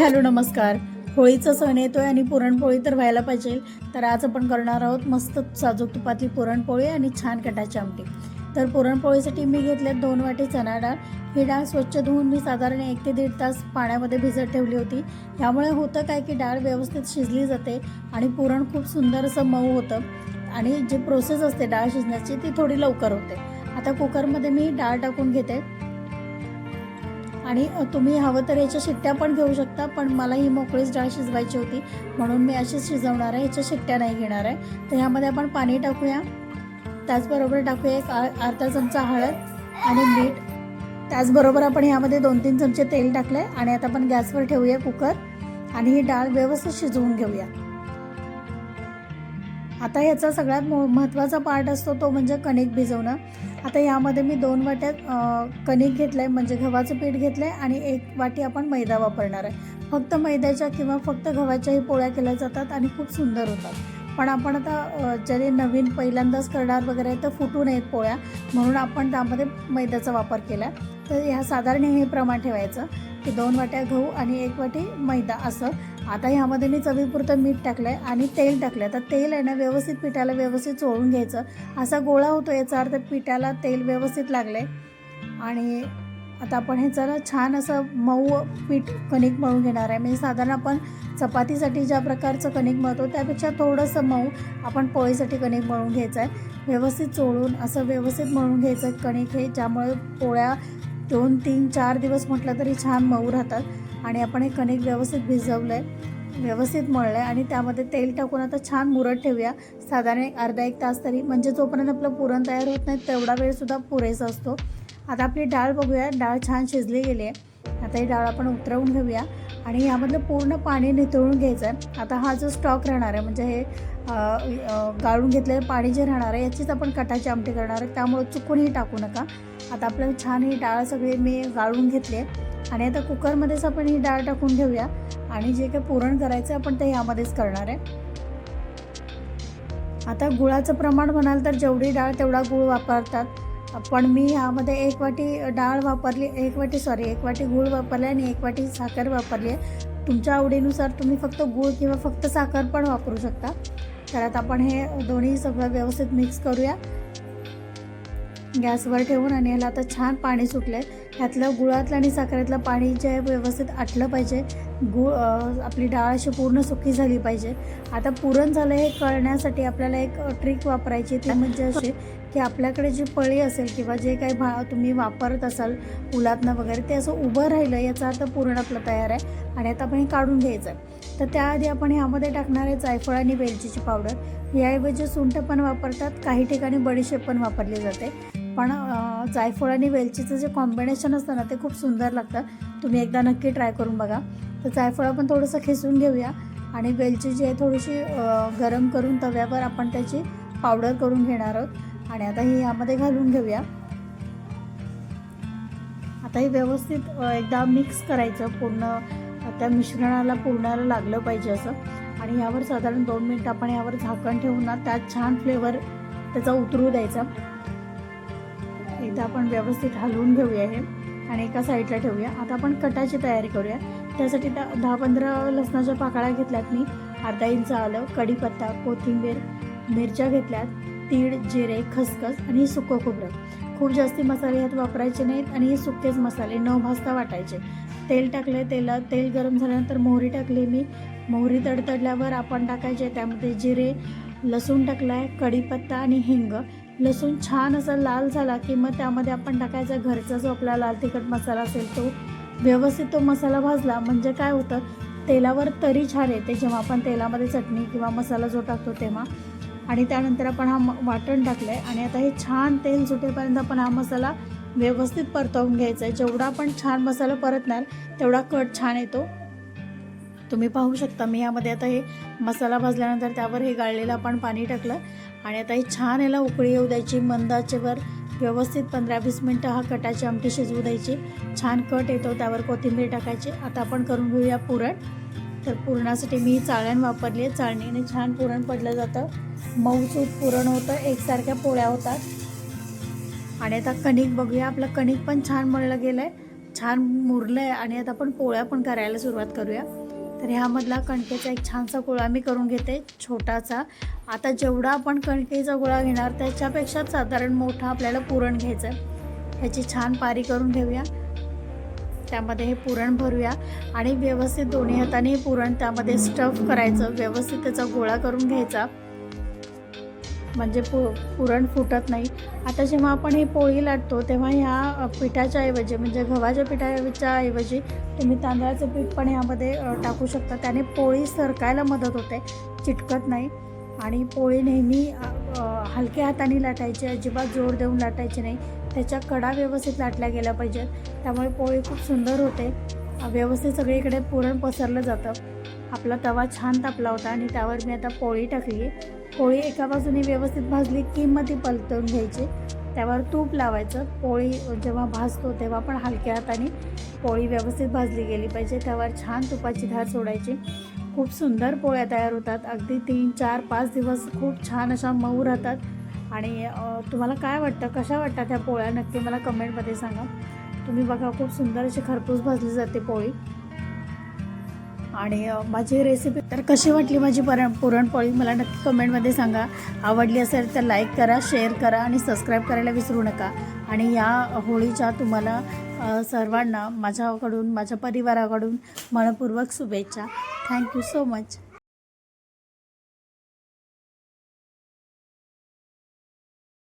Hello नमस्कार. होळीचा सण येतोय आणि पुरणपोळी तर व्हायला पाहिजे. तर आज आपण करणार आहोत मस्त साजूक तुपातली पुरणपोळी आणि छान कटाची आमटी. तर पुरणपोळीसाठी मी घेतले दोन वाटी चणा डाळ. ही डाळ स्वच्छ धुवून मी साधारण एक ते दीड तास पाण्यामध्ये भिजत ठेवली होती. त्यामुळे होतं काय की डाळ व्यवस्थित शिजली जाते आणि पुरण खूप सुंदर असं मऊ होतं. आणि जी प्रोसेस असते डाळ शिजण्याची ती थोडी लवकर होते. आता कुकरमध्ये मी डाळ टाकून घेते. आणि तुम्ही हवं तर याच्या शिट्ट्या पण घेऊ शकता पण मला ही मोकळीच डाळ शिजवायची होती. म्हणून मी अशीच शिजवणार आहे याच्या शिट्ट्या नाही घेणार आहे. तर ह्यामध्ये आपण पाणी टाकूया. त्याचबरोबर टाकूया एक आ- अर्धा चमचा हळद आणि मीठ. त्याचबरोबर आपण ह्यामध्ये दोन तीन चमचे तेल टाकले आणि आता आपण गॅसवर ठेवूया कुकर आणि ही डाळ व्यवस्थित शिजवून घेऊया. आता ह्याचा सगळ्यात मो- महत्त्वाचा पार्ट असतो तो म्हणजे कणिक भिजवणं. आता यामध्ये मी दोन वाट्यात कणिक घेतलं आहे म्हणजे गव्हाचं पीठ घेतलं आहे आणि एक वाटी आपण मैदा वापरणार आहे. फक्त मैद्याच्या किंवा फक्त गव्हाच्याही पोळ्या केल्या जातात आणि खूप सुंदर होतात. पण आपण आता जरी ज्याने नवीन पहिल्यांदाच करणार वगैरे तर फुटू नयेत पोळ्या म्हणून आपण त्यामध्ये मैद्याचा वापर केला तर ह्या साधारण हे प्रमाण ठेवायचं की दोन वाट्या गहू आणि एक वाटी मैदा असं. आता ह्यामध्ये मी चवीपुरतं मीठ टाकलं आहे आणि तेल टाकलं आहे तर तेल आहे ना व्यवस्थित पिठाला व्यवस्थित चोळून घ्यायचं. असा गोळा होतो याचा अर्थ पिठाला तेल व्यवस्थित लागलं आहे आणि आता आपण ह्याचं ना छान असं मऊ पीठ कणिक मळून घेणार आहे. म्हणजे साधारण आपण चपातीसाठी ज्या प्रकारचं कणिक मळतो त्यापेक्षा थोडंसं मऊ आपण पोळीसाठी कणिक मळून घ्यायचं आहे. व्यवस्थित चोळून असं व्यवस्थित मळून घ्यायचं आहे कणिक हे ज्यामुळे पोळ्या दोन तीन चार दिवस म्हटलं तरी छान मऊ राहतात. आणि आपण हे कणिक व्यवस्थित भिजवलं आहे व्यवस्थित मळलं आहे आणि त्यामध्ये तेल टाकून आता छान मुरत ठेवूया. साधारण एक अर्धा एक तास तरी. म्हणजे जोपर्यंत आपलं पुरण तयार होत नाही तेवढा वेळसुद्धा पुरेसा असतो. आता आपली डाळ बघूया. डाळ छान शिजली गेली आहे आता ही डाळ आपण उतरवून घेऊया. आणि यामधलं पूर्ण पाणी निथळून घ्यायचं आहे आता हा जो स्टॉक राहणार आहे म्हणजे हे गाळून घेतलेलं पाणी जे राहणार आहे याचीच आपण कटाची आमटी करणार आहे त्यामुळे चुकूनही टाकू नका. आता आपल्याला छान ही डाळ सगळी मी गाळून घेतली आहे. आणि आता कुकरमध्येच आपण ही डाळ टाकून घेऊया. आणि जे काही पुरण करायचं आपण ते यामध्येच करणार आहे. आता गुळाचं प्रमाण म्हणाल तर जेवढी डाळ तेवढा गुळ वापरतात. पण मी ह्यामध्ये एक वाटी डाळ वापरली एक वाटी सॉरी एक वाटी गूळ वापरली आणि एक वाटी साखर वापरली आहे. तुमच्या आवडीनुसार तुम्ही फक्त गूळ किंवा फक्त साखर पण वापरू शकता. तर आता आपण हे दोन्ही सगळं व्यवस्थित मिक्स करूया. गॅसवर ठेवून आणि याला आता छान पाणी सुटलं आहे ह्यातलं गुळातलं आणि साखरेतलं पाणी जे आहे व्यवस्थित आटलं पाहिजे. गु आपली डाळ अशी पूर्ण सुकी झाली पाहिजे. आता पुरण झालं हे कळण्यासाठी आपल्याला एक ट्रिक वापरायची ती म्हणजे अशी की आपल्याकडे जी पळी असेल किंवा जे काही भा तुम्ही वापरत असाल उलातनं वगैरे ते असं उभं राहिलं याचा अर्थ पूर्ण आपलं तयार आहे आणि आता आपण हे काढून घ्यायचं आहे. तर त्याआधी आपण ह्यामध्ये टाकणार आहे जायफळ आणि वेलचीची पावडर. याऐवजी सुंठ पण वापरतात काही ठिकाणी बडीशेप पण वापरली जाते. पण जायफळ आणि वेलचीचं जे कॉम्बिनेशन असतं ना ते खूप सुंदर लागतं. तुम्ही एकदा नक्की ट्राय करून बघा. तर जायफळ आपण थोडंसं खेचून घेऊया. आणि वेलची जी आहे थोडीशी गरम करून तव्यावर आपण त्याची पावडर करून घेणार आहोत. आणि आता ही यामध्ये घालून घेऊया. आता हे व्यवस्थित एकदा मिक्स करायचं. पूर्ण त्या मिश्रणाला पूर्णाला लागलं पाहिजे असं. आणि यावर साधारण दोन मिनटं आपण यावर झाकण ठेवून ना त्यात छान फ्लेवर त्याचा उतरू द्यायचा. एकदा आपण व्यवस्थित हलवून घेऊया हे. आणि एका साईडला ठेवूया. आता आपण कटाची तयारी करूया. त्यासाठी त्या दहा पंधरा लसणाच्या पाकळ्या घेतल्यात मी. अर्धा इंच आलं कढीपत्ता कोथिंबीर मिरच्या घेतल्यात तीळ जिरे खसखस आणि सुकं खोबरं. खूप जास्ती मसाले ह्यात वापरायचे नाहीत आणि हे सुकेच मसाले न भाजता वाटायचे. तेल टाकले तेलात तेल गरम झाल्यानंतर मोहरी टाकली मी. मोहरी तडतडल्यावर आपण टाकायचे त्यामध्ये जिरे लसूण टाकला आहे कढीपत्ता आणि हिंग. लसूण छान असा लाल झाला की मग त्यामध्ये आपण टाकायचा घरचा जो आपला लाल तिखट मसाला असेल तो व्यवस्थित तो मसाला भाजला म्हणजे काय होतं तेलावर तरी छान येते जेव्हा आपण तेलामध्ये चटणी किंवा मसाला जो टाकतो तेव्हा. आणि त्यानंतर आपण हा म- वाटण टाकलं आहे आणि आता हे छान तेल सुटेपर्यंत आपण हा मसाला व्यवस्थित परतवून घ्यायचा आहे. जेवढा आपण छान मसाला परतणार तेवढा कट छान येतो. तुम्ही पाहू शकता मी यामध्ये आता हे मसाला भाजल्यानंतर त्यावर हे गाळलेलं आपण पाणी टाकलं. आणि आता हे छान याला उकळी येऊ द्यायची मंदाचेवर व्यवस्थित पंधरा वीस मिनटं हा कटाची आमटी शिजवू द्यायची. छान कट येतो त्यावर कोथिंबीर टाकायची. आता आपण करून घेऊया पुरण. तर पुरणासाठी मी चाळण वापरली आहे. चाळणीने छान पुरण पडलं जातं. मऊसूत पुरण होतं एकसारख्या पोळ्या होतात. आणि आता कणिक बघूया. आपलं कणिक पण छान मळलं गेलं आहे छान मुरलं आहे आणि आता आपण पोळ्या पण करायला सुरुवात करूया. तर ह्यामधला कणकेचा एक छानसा गोळा मी करून घेते छोटासा. आता जेवढा आपण कणकेचा गोळा घेणार त्याच्यापेक्षा साधारण मोठा आपल्याला पुरण घ्यायचं आहे. ह्याची छान पारी करून घेऊया. त्यामध्ये हे पुरण भरूया आणि व्यवस्थित दोन्ही हाताने हे पुरण त्यामध्ये स्टफ करायचं व्यवस्थित त्याचा गोळा करून घ्यायचा. म्हणजे पु पुरण फुटत नाही. आता जेव्हा आपण ही पोळी लाटतो तेव्हा ह्या पिठाच्या ऐवजी म्हणजे गव्हाच्या पिठाच्या ऐवजी तुम्ही तांदळाचं पीठ पण ह्यामध्ये टाकू शकता. त्याने पोळी सरकायला मदत होते. चिटकत नाही. आणि पोळी नेहमी हलक्या हाताने लाटायची अजिबात जोर देऊन लाटायची नाही. त्याच्या कडा व्यवस्थित लाटल्या गेल्या पाहिजेत. त्यामुळे पोळी खूप सुंदर होते. व्यवस्थित सगळीकडे पुरण पसरलं जातं. आपला तवा छान तापला होता आणि त्यावर मी आता पोळी टाकली पोळी एका बाजूने व्यवस्थित भाजली की मग ती पलटवून घ्यायची. त्यावर तूप लावायचं. पोळी जेव्हा भाजतो तेव्हा पण हलक्या हाताने पोळी व्यवस्थित भाजली गेली पाहिजे. त्यावर छान तुपाची धार सोडायची. खूप सुंदर पोळ्या तयार होतात. अगदी तीन चार पाच दिवस खूप छान अशा मऊ राहतात. आणि तुम्हाला काय वाटतं? कशा वाटतात त्या पोळ्या? नक्की मला कमेंटमध्ये सांगा. तुम्ही बघा खूप सुंदर अशी खरपूस भाजली जाते पोळी. आणि माझी रेसिपी तर कशी वाटली माझी पर पुरणपोळी? मला नक्की कमेंटमध्ये सांगा. आवडली असेल तर लाईक करा शेअर करा आणि सबस्क्राईब करायला विसरू नका. आणि या होळीच्या तुम्हाला सर्वांना माझ्याकडून माझ्या परिवाराकडून मनपूर्वक शुभेच्छा. Thank you so much